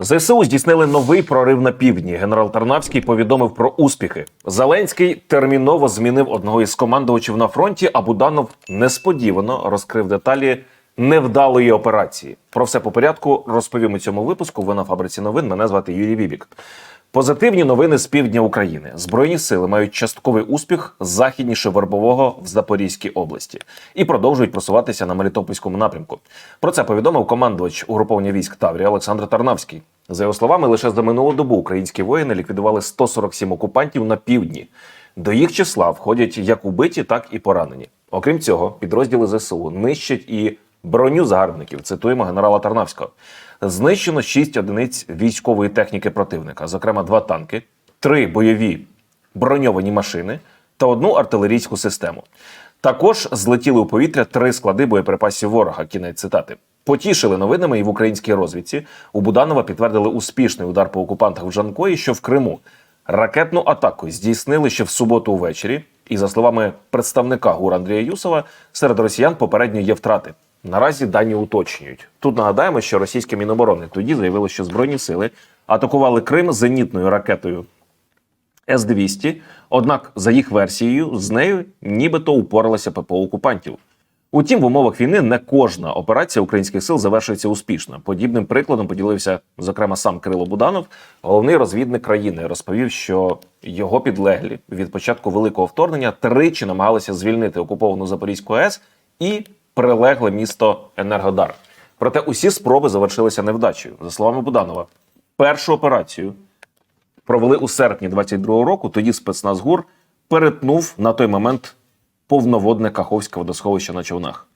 ЗСУ здійснили новий прорив на півдні. Генерал Тарнавський повідомив про успіхи. Зеленський терміново змінив одного із командувачів на фронті. А Буданов несподівано розкрив деталі невдалої операції. Про все по порядку розповім у цьому випуску. Ви на фабриці новин. Мене звати Юрій Вібік. Позитивні новини з півдня України. Збройні сили мають частковий успіх західніше Вербового в Запорізькій області і продовжують просуватися на Мелітопольському напрямку. Про це повідомив командувач угруповання військ Таврія Олександр Тарнавський. За його словами, лише за минулу добу українські воїни ліквідували 147 окупантів на півдні. До їх числа входять як убиті, так і поранені. Окрім цього, підрозділи ЗСУ нищать і броню загарбників. Цитуємо генерала Тарнавського. Знищено шість одиниць військової техніки противника, зокрема два танки, три бойові броньовані машини та одну артилерійську систему. Також злетіли у повітря три склади боєприпасів ворога. Кінець цитати. Потішили новинами і в українській розвідці. У Буданова підтвердили успішний удар по окупантах в Жанкої, що в Криму. Ракетну атаку здійснили ще в суботу увечері. І за словами представника ГУР Андрія Юсова, серед росіян попередньо є втрати. Наразі дані уточнюють. Тут нагадаємо, що російське міноборони тоді заявило, що збройні сили атакували Крим зенітною ракетою С-200. Однак, за їх версією, з нею нібито упоралася ППО окупантів. Утім, в умовах війни не кожна операція українських сил завершується успішно. Подібним прикладом поділився зокрема сам Кирило Буданов, головний розвідник країни. Розповів, що його підлеглі від початку великого вторгнення тричі намагалися звільнити окуповану Запорізьку АЕС і прилегле місто Енергодар. Проте усі спроби завершилися невдачею. За словами Буданова, першу операцію провели у серпні 22-го року. Тоді спецназ ГУР перетнув на той момент повноводне Каховське водосховище на човнах.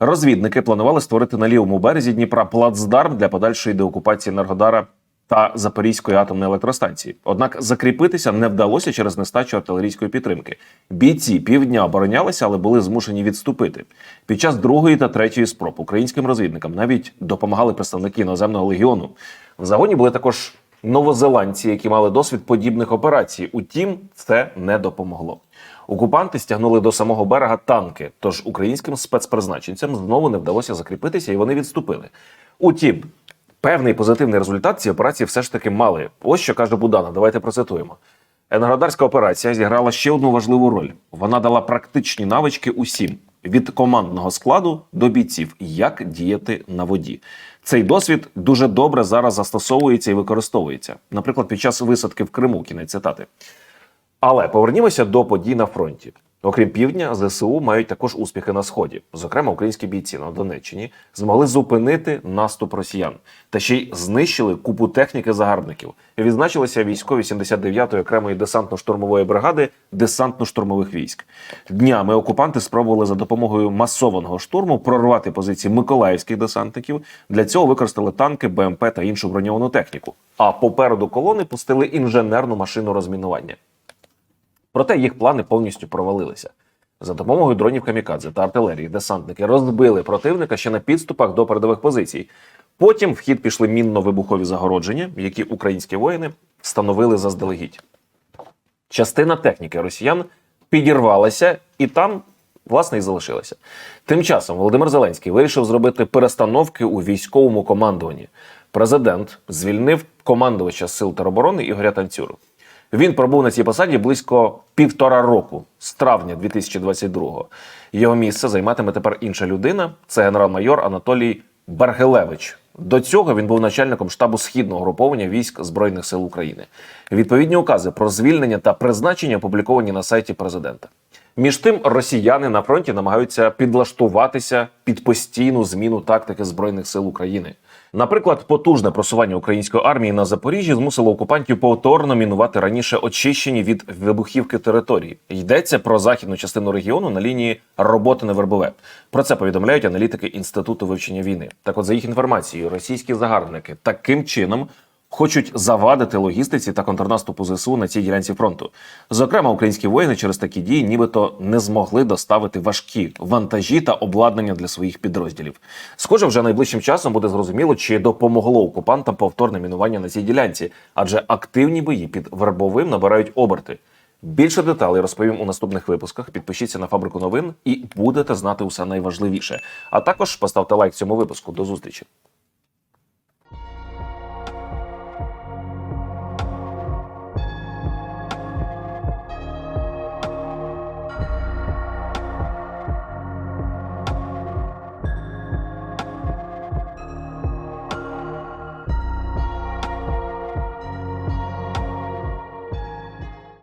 Розвідники планували створити на лівому березі Дніпра плацдарм для подальшої деокупації Енергодара та Запорізької атомної електростанції. Однак закріпитися не вдалося через нестачу артилерійської підтримки. Бійці півдня оборонялися, але були змушені відступити. Під час другої та третьої спроб українським розвідникам навіть допомагали представники іноземного легіону. В загоні були також новозеландці, які мали досвід подібних операцій. Утім, це не допомогло. Окупанти стягнули до самого берега танки, тож українським спецпризначенцям знову не вдалося закріпитися, і вони відступили. Утім, певний позитивний результат ці операції все ж таки мали. Ось що каже Будана. Давайте процитуємо. Енергодарська операція зіграла ще одну важливу роль. Вона дала практичні навички усім від командного складу до бійців, як діяти на воді. Цей досвід дуже добре зараз застосовується і використовується. Наприклад, під час висадки в Криму, кінець цитати. Але повернімося до подій на фронті. Окрім півдня, ЗСУ мають також успіхи на сході. Зокрема, українські бійці на Донеччині змогли зупинити наступ росіян та ще й знищили купу техніки загарбників. Відзначилися військові 79-ї окремої десантно-штурмової бригади десантно-штурмових військ. Днями окупанти спробували за допомогою масованого штурму прорвати позиції миколаївських десантників. Для цього використали танки, БМП та іншу броньовану техніку. А попереду колони пустили інженерну машину розмінування. Проте їх плани повністю провалилися. За допомогою дронів камікадзе та артилерії десантники розбили противника ще на підступах до передових позицій. Потім в хід пішли мінно-вибухові загородження, які українські воїни встановили заздалегідь. Частина техніки росіян підірвалася і там, власне, і залишилася. Тим часом Володимир Зеленський вирішив зробити перестановки у військовому командуванні. Президент звільнив командувача сил тероборони Ігоря Танцюру. Він пробув на цій посаді близько півтора року з травня 2022-го. Його місце займатиме тепер інша людина. Це генерал-майор Анатолій Бергелевич. До цього він був начальником штабу східного груповання військ збройних сил України. Відповідні укази про звільнення та призначення опубліковані на сайті президента. Між тим, росіяни на фронті намагаються підлаштуватися під постійну зміну тактики збройних сил України. Наприклад, потужне просування української армії на Запоріжжі змусило окупантів повторно мінувати раніше очищені від вибухівки території. Йдеться про західну частину регіону на лінії роботи на Вербове. Про це повідомляють аналітики інституту вивчення війни. Так, от за їх інформацією, російські загарбники таким чином хочуть завадити логістиці та контрнаступу ЗСУ на цій ділянці фронту. Зокрема, українські воїни через такі дії, нібито не змогли доставити важкі вантажі та обладнання для своїх підрозділів. Схоже, вже найближчим часом буде зрозуміло, чи допомогло окупантам повторне мінування на цій ділянці, адже активні бої під вербовим набирають оберти. Більше деталей розповім у наступних випусках. Підпишіться на фабрику новин і будете знати усе найважливіше. А також поставте лайк цьому випуску. До зустрічі.